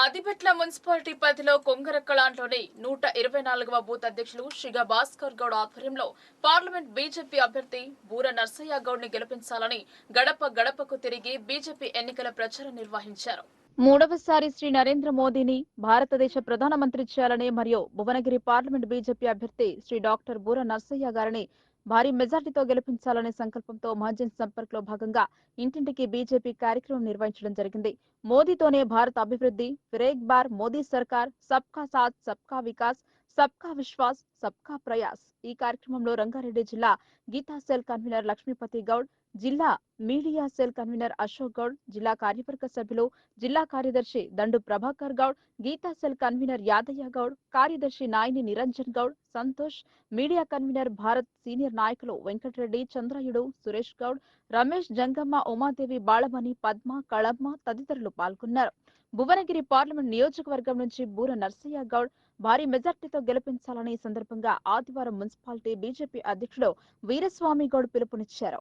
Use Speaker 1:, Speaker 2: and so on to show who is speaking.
Speaker 1: ఆదిపెట్ల municipality పరిధిలో కొంగరక్కలాంట్లోని నూట ఇరవై నాలుగవ బూత్ అధ్యక్షులు షిగా భాస్కర్ గౌడ్ ఆధ్వర్యంలో పార్లమెంట్ బీజేపీ అభ్యర్థి బూర నర్సయ్య గౌడ్ని గెలిపించాలని గడప గడపకు తిరిగి బీజేపీ ఎన్నికల ప్రచారం నిర్వహించారు. మూడవసారి శ్రీ నరేంద్ర మోదీని భారతదేశ ప్రధానమంత్రి చేయాలని మరియు భువనగిరి పార్లమెంట్ బీజేపీ అభ్యర్థి శ్రీ డాక్టర్ బూర నర్సయ్య గారిని భారీ మెజార్టీతో గెలిపించాలనే సంకల్పంతో మహాజన్ సంపర్క్లో భాగంగా ఇంటింటికి బీజేపీ కార్యక్రమం నిర్వహించడం జరిగింది. మోదీతోనే భారత అభివృద్ధి ఫిరేక్ బార్ మోదీ సర్కార్ సబ్కా సాత్ సబ్కా వికాస్ సబ్కా విశ్వాస్ సబ్కా ప్రయాస్ ఈ కార్యక్రమంలో రంగారెడ్డి జిల్లా గీతా సెల్ కన్వీనర్ లక్ష్మీపతి గౌడ్ జిల్లా media cell convener Ashok Goud జిల్లా కార్యవర్గ సభ్యులు జిల్లా కార్యదర్శి దండు ప్రభాకర్ గౌడ్ గీతా సెల్ కన్వీనర్ యాదయ్య గౌడ్ కార్యదర్శి Nayani Niranjan Goud Santosh media convener Bharat senior నాయకులు వెంకటరెడ్డి చంద్రయుడు సురేష్ గౌడ్ రమేష్ జంగమ్మ ఉమాదేవి బాళమణి పద్మ కళమ్మ తదితరులు పాల్గొన్నారు. భువనగిరి పార్లమెంట్ నియోజకవర్గం నుంచి బూర నర్సయ్య గౌడ్ భారీ మెజార్టీతో గెలిపించాలని సందర్భంగా ఆదివారం మున్సిపాలిటీ బీజేపీ అధ్యక్షుడు వీరస్వామి గౌడ్ పిలుపునిచ్చారు.